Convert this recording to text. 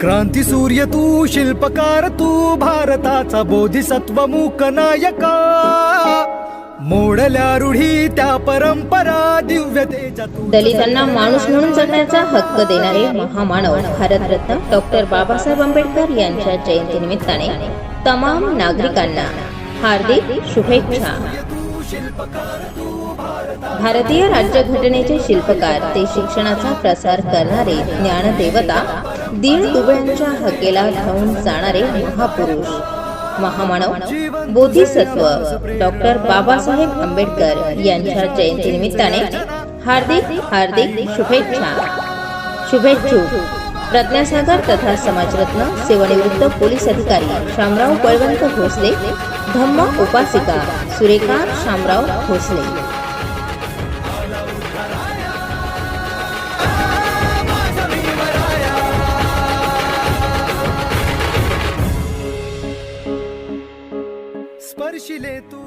क्रांती सूर्य तू शिल्पकार तू भारताचा बोधिसत्व मूक नायका मोडल्या रूढी त्या परंपरा दिव्यतेच्या तू. दलितांना माणूस म्हणून जगण्याचा हक्क देणारे महामानव भारतरत्न डॉक्टर बाबासाहेब आंबेडकर यांच्या जयंतीनिमित्ताने तमाम नागरिकांना हार्दिक शुभेच्छा. भारतीय राज्यघटनेचे शिल्पकार ते शिक्षणाचा प्रसार करणारे ज्ञानदेवता दीड दुबळ्यांच्या हकेला धावून जाणारे महापुरुष. महामानव बोधिसत्व डॉक्टर बाबासाहेब आंबेडकर यांच्या जयंतीनिमित्ताने हार्दिक हार्दिक शुभेच्छा. शुभेच्छुक प्रज्ञासागर तथा समाजरत्न सेवानिवृत्त पोलीस अधिकारी शामराव बळवंत भोसले धम्म उपासिका सुरेखा शामराव भोसले. स्पर्शिले तू